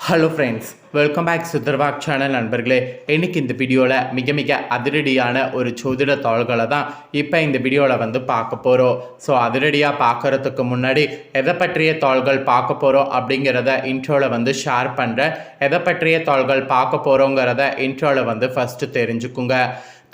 Hello friends welcome back சுதர்வாக் channel நண்பர்களே. இன்றைக்கி இந்த வீடியோவில் மிக மிக அதிரடியான ஒரு சோதிட தாள்களை தான் இப்போ இந்த வீடியோவில் வந்து பார்க்க போகிறோம் ஸோ அதிரடியாக பார்க்கறதுக்கு முன்னாடி எதை பற்றிய தாள்கள் பார்க்க போகிறோம் அப்படிங்கிறத இன்ட்ரோவில் வந்து ஷேர் பண்ணுறேன் எதை பற்றிய தாள்கள் பார்க்க போகிறோங்கிறத இன்ட்ரோவில் வந்து ஃபஸ்ட்டு தெரிஞ்சுக்குங்க.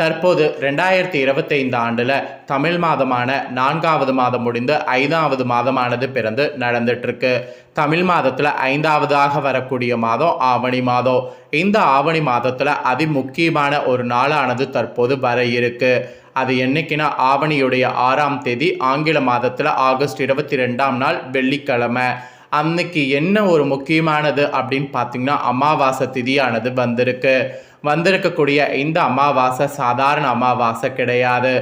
தற்போது ரெண்டாயிரத்தி இருபத்தைந்து ஆண்டில் தமிழ் மாதமான நான்காவது மாதம் முடிந்து ஐந்தாவது மாதமானது பிறந்து நடந்துட்டுருக்கு. தமிழ் மாதத்தில் ஐந்தாவதாக வரக்கூடிய மாதம் ஆவணி மாதம். இந்த ஆவணி மாதத்தில் அதி முக்கியமான ஒரு நாளானது தற்போது வர இருக்கு. அது என்னைக்குன்னா ஆவணியுடைய ஆறாம் தேதி ஆங்கில மாதத்தில் ஆகஸ்ட் இருபத்தி ரெண்டாம் நாள் வெள்ளிக்கிழமை. அன்னைக்கு என்ன ஒரு முக்கியமானது அப்படின்னு பார்த்தீங்கன்னா அமாவாசை திதியானது வந்திருக்கு. வந்திருக்கக்கூடிய இந்த அமாவாசை சாதாரண அமாவாசை கிடையாது.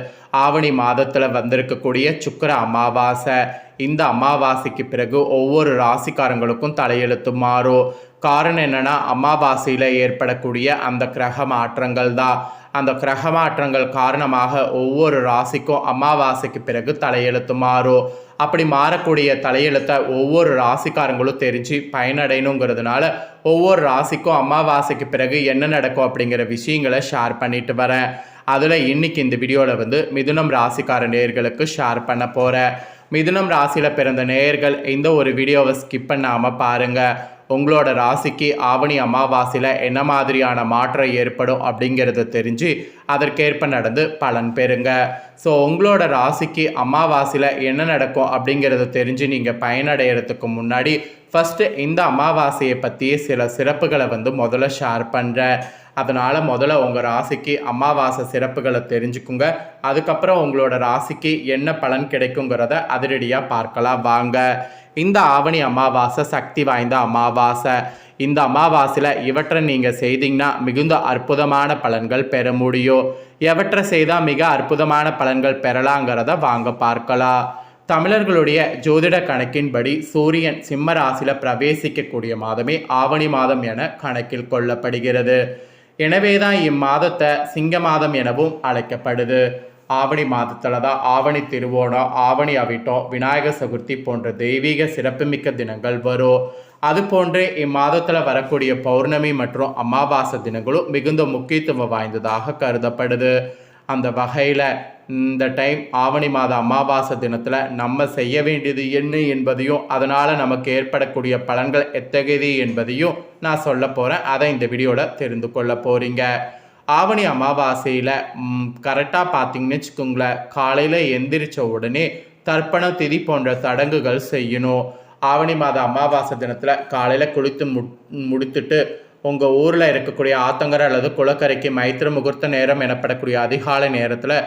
ஆவணி மாதத்தில் வந்திருக்கக்கூடிய சுக்கர அமாவாசை. இந்த அமாவாசைக்கு பிறகு ஒவ்வொரு ராசிக்காரங்களுக்கும் தலையெழுத்து மாறும். காரணம் என்னென்னா அமாவாசையில் ஏற்படக்கூடிய அந்த கிரக மாற்றங்கள் தான் அந்த கிரக மாற்றங்கள் காரணமாக ஒவ்வொரு ராசிக்கும் அமாவாசைக்கு பிறகு தலையெழுத்து மாறும் அப்படி மாறக்கூடிய தலையெழுத்தை ஒவ்வொரு ராசிக்காரங்களும் தெரிஞ்சு பயனடையணுங்கிறதுனால ஒவ்வொரு ராசிக்கும் அமாவாசைக்கு பிறகு என்ன நடக்கும் அப்படிங்கிற விஷயங்களை ஷேர் பண்ணிட்டு வரேன். அதில் இன்னைக்கு இந்த வீடியோவில் வந்து மிதுனம் ராசிக்கார நேயர்களுக்கு ஷேர் பண்ண போகிறேன் மிதுனம் ராசியில் பிறந்த நேயர்கள் இந்த ஒரு வீடியோவை ஸ்கிப் பண்ணாமல் பாருங்கள் உங்களோட ராசிக்கு ஆவணி அமாவாசையில் என்ன மாதிரியான மாற்றம் ஏற்படும் அப்படிங்கிறத தெரிஞ்சு அதற்கேற்ப நடந்து பலன் பெறுங்க. ஸோ உங்களோட ராசிக்கு அமாவாசையில் என்ன நடக்கும் அப்படிங்கிறத தெரிஞ்சு நீங்கள் பயனடைகிறதுக்கு முன்னாடி ஃபஸ்ட்டு இந்த அமாவாசையை பற்றி சில சிறப்புகளை வந்து முதல்ல ஷேர் பண்ணுறேன் அதனால் முதல்ல உங்கள் ராசிக்கு அமாவாசை சிறப்புகளை தெரிஞ்சுக்குங்க. அதுக்கப்புறம் உங்களோட ராசிக்கு என்ன பலன் கிடைக்குங்கிறத அதிரடியாக பார்க்கலாம். வாங்க. இந்த ஆவணி அமாவாசை சக்தி வாய்ந்த அமாவாசை. இந்த அமாவாசையில் இவற்றை நீங்கள் செய்தீங்கன்னா மிகுந்த அற்புதமான பலன்கள் பெற முடியும். எவற்றை செய்தால் மிக அற்புதமான பலன்கள் பெறலாங்கிறத வாங்க பார்க்கலாம். தமிழர்களுடைய ஜோதிட கணக்கின்படி சூரியன் சிம்ம ராசியில் பிரவேசிக்கக்கூடிய மாதமே ஆவணி மாதம் என கணக்கில் கொள்ளப்படுகிறது. எனவே தான் இம்மாதத்தை சிங்க மாதம் எனவும் அழைக்கப்படுது. ஆவணி மாதத்தில் தான் ஆவணி திருவோணம் ஆவணி அவிட்டம் விநாயகர் சதுர்த்தி போன்ற தெய்வீக சிறப்புமிக்க தினங்கள் வரும் அதுபோன்றே இம்மாதத்தில் வரக்கூடிய பௌர்ணமி மற்றும் அமாவாசை தினங்களும் மிகுந்த முக்கியத்துவம் வாய்ந்ததாக கருதப்படுது. அந்த வகையில் இந்த டைம் ஆவணி மாத அமாவாசை தினத்தில் நம்ம செய்ய வேண்டியது என்ன என்பதையும் அதனால் நமக்கு ஏற்படக்கூடிய பலன்கள் எத்தகையது என்பதையும் நான் சொல்ல போகிறேன் அதை இந்த வீடியோவில் தெரிந்து கொள்ள போகிறீங்க ஆவணி அமாவாசையில் கரெக்டாக பார்த்தீங்கன்னு வச்சுக்கோங்களேன் காலையில் எந்திரிச்ச உடனே தர்ப்பண திதி போன்ற சடங்குகள் செய்யணும். ஆவணி மாத அமாவாசை தினத்தில் காலையில் குளித்து மு முடித்துட்டு உங்கள் ஊரில் இருக்கக்கூடிய ஆத்தங்கரை அல்லது குளக்கரைக்கு மைத்திர முகூர்த்த நேரம் எனப்படக்கூடிய அதிகாலை நேரத்தில்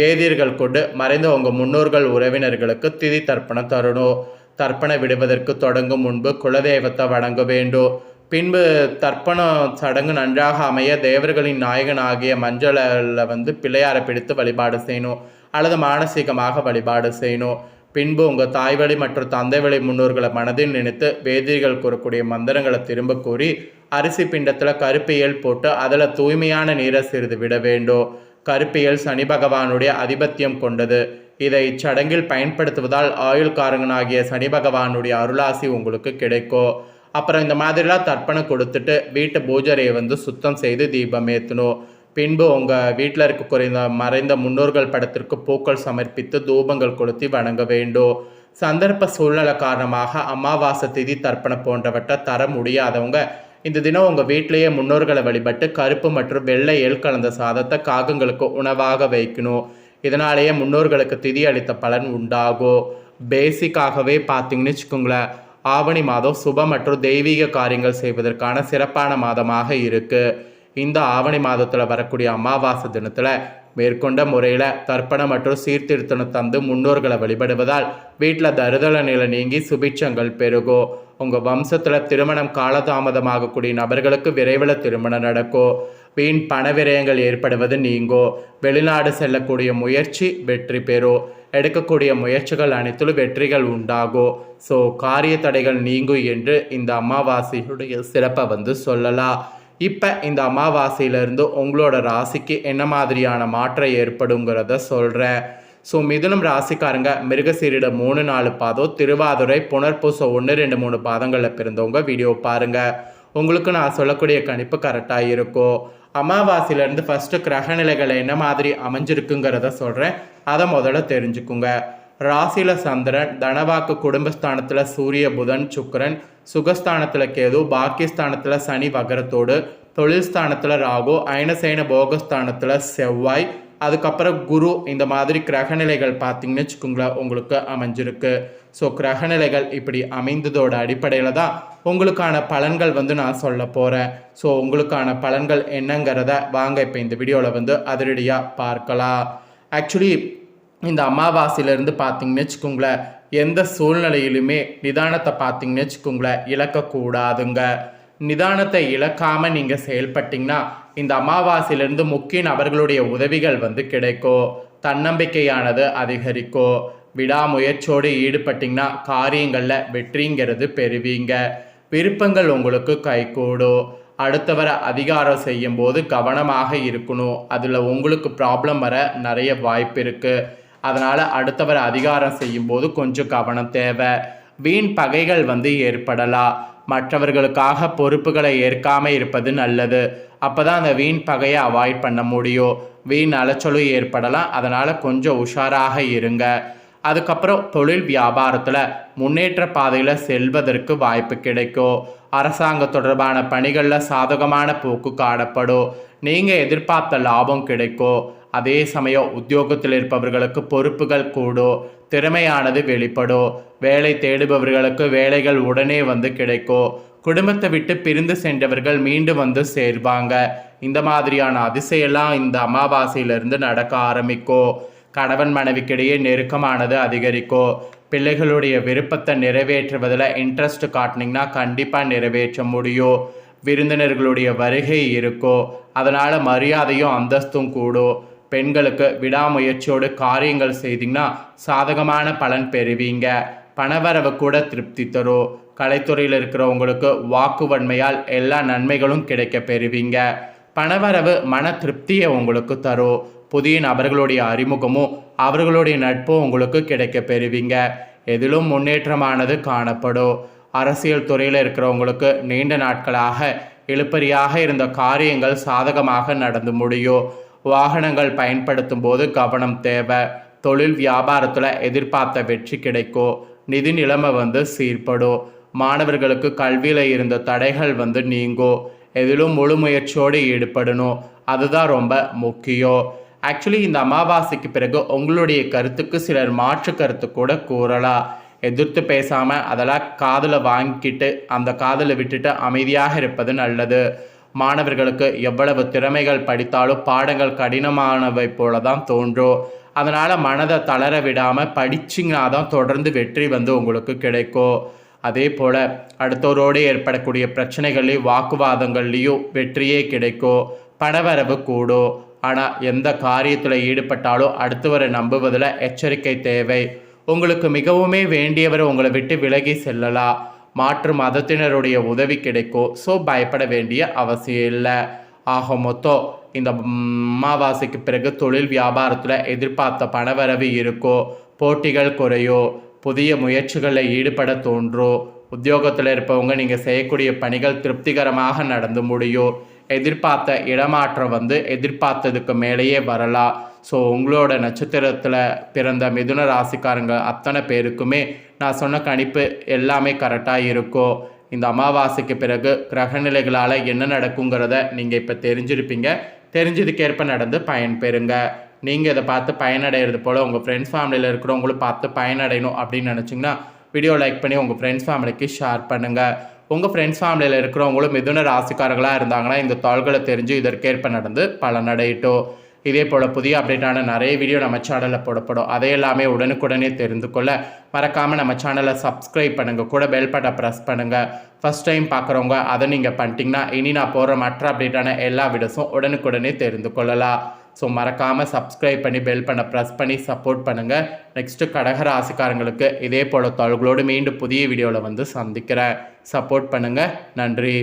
வேதியர்கள் கொண்டு மறைந்த உங்கள் முன்னோர்கள் உறவினர்களுக்கு திதி தர்ப்பணம் தரணும். தர்ப்பணம் விடுவதற்கு தொடங்கும் முன்பு குலதெய்வத்தை வணங்க வேண்டும். பின்பு தர்ப்பண சடங்கு நன்றாக அமைய தேவர்களின் நாயகன் ஆகிய மஞ்சளில் வந்து பிள்ளையாரை பிடித்து வழிபாடு செய்யணும் அல்லது மானசீகமாக வழிபாடு செய்யணும். பின்பு உங்கள் தாய் வழி மற்றும் தந்தை வழி முன்னோர்களை மனதில் நினைத்து வேதிரிகள் கூறக்கூடிய மந்திரங்களை திரும்ப கூறி அரிசி பிண்டத்தில் கருப்பியல் போட்டு அதில் தூய்மையான நீரை சிறிது விட வேண்டும். கருப்பியல் சனி பகவானுடைய அதிபத்தியம் கொண்டது. இதை இச்சடங்கில் பயன்படுத்துவதால் ஆயுள்காரங்கனாகிய சனி பகவானுடைய அருளாசி உங்களுக்கு கிடைக்கும். அப்புறம் இந்த மாதிரிலாம் தர்ப்பணம் கொடுத்துட்டு வீட்டு பூஜரையை வந்து சுத்தம் செய்து தீபம் ஏற்றணும் பின்பு உங்கள் வீட்டில் இருக்கக்கூடிய மறைந்த முன்னோர்கள் படத்திற்கு பூக்கள் சமர்ப்பித்து தூபங்கள் கொளுத்தி வணங்க வேண்டும். சந்தர்ப்ப சூழ்நிலை காரணமாக அமாவாசை திதி தர்ப்பணம் போன்றவற்றை தர முடியாதவங்க இந்த தினம் உங்கள் வீட்டிலேயே முன்னோர்களை வழிபட்டு கருப்பு மற்றும் வெள்ளை எல் கலந்த சாதத்தை காகங்களுக்கு உணவாக வைக்கணும். இதனாலேயே முன்னோர்களுக்கு திதி அளித்த பலன் உண்டாகும். பேசிக்காகவே பார்த்தீங்கன்னு வச்சுக்கோங்களேன் ஆவணி மாதம் சுப மற்றும் தெய்வீக காரியங்கள் செய்வதற்கான சிறப்பான மாதமாக இருக்குது இந்த ஆவணி மாதத்தில் வரக்கூடிய அமாவாசை தினத்தில் மேற்கொண்ட முறையில் தர்ப்பணம் மற்றும் சீர்திருத்தம் தந்து முன்னோர்களை வழிபடுவதால் வீட்டில் தருதல நிலை நீங்கி சுபிட்சங்கள் பெருகும் உங்கள் வம்சத்தில் திருமணம் காலதாமதமாகக்கூடிய நபர்களுக்கு விரைவில் திருமணம் நடக்கும் வீண் பண விரயங்கள் ஏற்படுவது நீங்கோ. வெளிநாடு செல்லக்கூடிய முயற்சி வெற்றி பெறும் எடுக்கக்கூடிய முயற்சிகள் அனைத்திலும் வெற்றிகள் உண்டாகும் ஸோ காரிய தடைகள் நீங்கும் என்று இந்த அமாவாசையுடைய சிறப்பை வந்து சொல்லலாம். இப்போ இந்த அமாவாசையிலேருந்து உங்களோட ராசிக்கு என்ன மாதிரியான மாற்றம் ஏற்படுங்கிறத சொல்கிறேன் ஸோ மிதுனம் ராசிக்காரங்க மிருகசீரிட மூணு நாலு பாதம் திருவாதுரை புனர்பூசம் ஒன்று ரெண்டு மூணு பாதங்களில் பிறந்தவங்க வீடியோ பாருங்கள் உங்களுக்கு நான் சொல்லக்கூடிய கணிப்பு கரெக்டாக இருக்கும் அமாவாசையிலேருந்து ஃபஸ்ட்டு கிரகநிலைகள் என்ன மாதிரி அமைஞ்சிருக்குங்கிறத சொல்கிறேன் அதை முதல்ல தெரிஞ்சுக்குங்க. ராசியில் சந்திரன் தனவாக்கு குடும்பஸ்தானத்தில் சூரிய புதன் சுக்கரன் சுகஸ்தானத்தில் கேது பாக்கியஸ்தானத்தில் சனி வகரத்தோடு தொழில் ஸ்தானத்தில் ராகு அயனசேன போகஸ்தானத்தில் செவ்வாய் அதுக்கப்புறம் குரு இந்த மாதிரி கிரகநிலைகள் பார்த்தீங்கன்னு வச்சுக்கோங்களேன் உங்களுக்கு அமைஞ்சிருக்கு. ஸோ கிரகநிலைகள் இப்படி அமைந்ததோட அடிப்படையில் தான் உங்களுக்கான பலன்கள் வந்து நான் சொல்ல போகிறேன் ஸோ உங்களுக்கான பலன்கள் என்னங்கிறத வாங்க இப்போ இந்த வீடியோவில் வந்து அதிரடியாக பார்க்கலாம். ஆக்சுவலி இந்த அமாவாசையிலேருந்து பார்த்தீங்கன்னு வச்சுக்கோங்களேன் எந்த சூழ்நிலையிலுமே நிதானத்தை பார்த்தீங்கன்னு வச்சுக்கோங்களேன் இழக்கக்கூடாதுங்க. நிதானத்தை இழக்காமல் நீங்கள் செயல்பட்டிங்கன்னா இந்த அமாவாசையிலேருந்து முக்கிய நபர்களுடைய உதவிகள் வந்து கிடைக்கும் தன்னம்பிக்கையானது அதிகரிக்கும் விடாமுயற்சியோடு ஈடுபட்டிங்கன்னா காரியங்களில் வெற்றிங்கிறது பெறுவீங்க. விருப்பங்கள் உங்களுக்கு கைகூடும் அடுத்தவரை அதிகாரம் செய்யும்போது கவனமாக இருக்கணும். அதில் உங்களுக்கு ப்ராப்ளம் வர நிறைய வாய்ப்பு இருக்குது அதனால் அடுத்தவரை அதிகாரம் செய்யும்போது கொஞ்சம் கவனம் தேவை. வீண் பகைகள் வந்து ஏற்படலாம். மற்றவர்களுக்காக பொறுப்புகளை ஏற்காமல் இருப்பது நல்லது. அப்போ தான் அந்த வீண் பகையை அவாய்ட் பண்ண முடியும். வீண் அலைச்சலும் ஏற்படலாம். அதனால் கொஞ்சம் உஷாராக இருங்க. அதுக்கப்புறம் தொழில் வியாபாரத்தில் முன்னேற்ற பாதையில் செல்வதற்கு வாய்ப்பு கிடைக்கும். அரசாங்க தொடர்பான பணிகளில் சாதகமான போக்கு காணப்படும். நீங்கள் எதிர்பார்த்த லாபம் கிடைக்கும். அதே சமயம் உத்தியோகத்தில் இருப்பவர்களுக்கு பொறுப்புகள் கூடும். திறமையானது வெளிப்படும். வேலை தேடுபவர்களுக்கு வேலைகள் உடனே வந்து கிடைக்கும். குடும்பத்தை விட்டு பிரிந்து சென்றவர்கள் மீண்டும் வந்து சேர்வாங்க. இந்த மாதிரியான அதிசயெல்லாம் இந்த அமாவாசையிலிருந்து நடக்க ஆரம்பிக்கும். கணவன் மனைவிக்கிடையே நெருக்கமானது அதிகரிக்கும் பிள்ளைகளுடைய விருப்பத்தை நிறைவேற்றுவதில் இன்ட்ரெஸ்ட் காட்டினீங்கன்னா கண்டிப்பாக நிறைவேற்ற முடியும். விருந்தினர்களுடைய வருகை இருக்கும் அதனால் மரியாதையும் அந்தஸ்தும் கூடும் பெண்களுக்கு விடாமுயற்சியோடு காரியங்கள் செய்தீங்கன்னா சாதகமான பலன் பெறுவீங்க. பணவரவு கூட திருப்தி தரும் கலைத்துறையில் இருக்கிறவங்களுக்கு வாக்குவன்மையால் எல்லா நன்மைகளும் கிடைக்க பெறுவீங்க. பணவரவு மன திருப்தியை உங்களுக்கு தரும் புதிய நபர்களுடைய அறிமுகமும் அவர்களுடைய நட்பும் உங்களுக்கு கிடைக்க பெறுவீங்க. எதிலும் முன்னேற்றமானது காணப்படும். அரசியல் துறையில் இருக்கிறவங்களுக்கு நீண்ட நாட்களாக இழுப்பறியாக இருந்த காரியங்கள் சாதகமாக நடந்து முடியும். வாகனங்கள் பயன்படுத்தும் போது கவனம் தேவை. தொழில் வியாபாரத்தில் எதிர்பார்த்த வெற்றி கிடைக்கும். நிதி நிலைமை வந்து சீர்படும். மாணவர்களுக்கு கல்வியில் இருந்த தடைகள் வந்து நீங்கும். எதிலும் முழு முயற்சியோடு ஈடுபடணும். அதுதான் ரொம்ப முக்கியம். ஆக்சுவலி இந்த அமாவாசைக்கு பிறகு உங்களுடைய கருத்துக்கு சிலர் மாற்று கருத்து கூட கூறலாம் எதிர்த்து பேசாமல் அதெல்லாம் காதில் வாங்கிக்கிட்டு அந்த காதில் விட்டுட்டு அமைதியாக இருப்பது நல்லது. மாணவர்களுக்கு எவ்வளவு திறமைகள் படித்தாலும் பாடங்கள் கடினமானவை போல தான் தோன்றும். அதனால் மனதை தளர விடாமல் படிச்சிங்கன்னா தான் தொடர்ந்து வெற்றி வந்து உங்களுக்கு கிடைக்கும். அதே போல் அடுத்தவரோடு ஏற்படக்கூடிய பிரச்சனைகள்லேயும் வாக்குவாதங்கள்லேயும் வெற்றியே கிடைக்கும். பணவரவு கூடும். ஆனால் எந்த காரியத்தில் ஈடுபட்டாலும் அடுத்தவரை நம்புவதில் எச்சரிக்கை தேவை. உங்களுக்கு மிகவுமே வேண்டியவர் உங்களை விட்டு விலகி செல்லலாம் மாற்று மதத்தினருடைய உதவி கிடைக்கும் ஸோ பயப்பட வேண்டிய அவசியம் இல்லை. ஆக மொத்தம் இந்த அமாவாசைக்கு பிறகு தொழில் வியாபாரத்தில் எதிர்பார்த்த பணவரவு இருக்கோ போட்டிகள் குறையோ புதிய முயற்சிகளில் ஈடுபட தோன்றும் உத்தியோகத்தில் இருப்பவங்க நீங்கள் செய்யக்கூடிய பணிகள் திருப்திகரமாக நடந்து முடியும் எதிர்பார்த்த இடமாற்றம் வந்து எதிர்பார்த்ததுக்கு மேலேயே வரலாம் ஸோ உங்களோட நட்சத்திரத்தில் பிறந்த மிதுன ராசிக்காரங்க அத்தனை பேருக்குமே நான் சொன்ன கணிப்பு எல்லாமே கரெக்டாக இருக்கும் இந்த அமாவாசைக்கு பிறகு கிரகநிலைகளால் என்ன நடக்குங்கிறத நீங்கள் இப்போ தெரிஞ்சிருப்பீங்க. தெரிஞ்சதுக்கேற்ப நடந்து பயன்பெறுங்க நீங்கள் இதை பார்த்து பயனடைகிறது போல் உங்கள் ஃப்ரெண்ட்ஸ் ஃபேமிலியில் இருக்கிறவங்களும் பார்த்து பயனடையணும் அப்படின்னு நினச்சிங்கன்னா வீடியோ லைக் பண்ணி உங்கள் ஃப்ரெண்ட்ஸ் ஃபேமிலிக்கு ஷேர் பண்ணுங்கள் உங்கள் ஃப்ரெண்ட்ஸ் ஃபேமிலியில் இருக்கிறவங்களும் மிதுன ராசிக்காரர்களாக இருந்தாங்கன்னா இந்த தாள்களை தெரிஞ்சு இதற்கேற்ப நடந்து பலனடையட்டும். இதே போல் புதிய அப்டேட்டான நிறைய வீடியோ நம்ம சேனலில் போடப்படும். அதை எல்லாமே உடனுக்குடனே தெரிந்து கொள்ள மறக்காமல் நம்ம சேனலை சப்ஸ்கிரைப் பண்ணுங்கள் கூட பெல் பட்டை ப்ரெஸ் பண்ணுங்கள் ஃபஸ்ட் டைம் பார்க்குறவங்க அதை நீங்கள் பண்ணிட்டீங்கன்னா இனி நான் போடுற மற்ற அப்டேட்டான எல்லா வீடியோஸும் உடனுக்குடனே தெரிந்து கொள்ளலாம். ஸோ மறக்காமல் சப்ஸ்கிரைப் பண்ணி பெல் பண்ண ப்ரெஸ் பண்ணி சப்போர்ட் பண்ணுங்கள் நெக்ஸ்ட்டு கடகராசிக்காரங்களுக்கு இதே போல் தொழில்களோடு மீண்டும் புதிய வீடியோவில் வந்து சந்திக்கிறேன். சப்போர்ட் பண்ணுங்கள் நன்றி.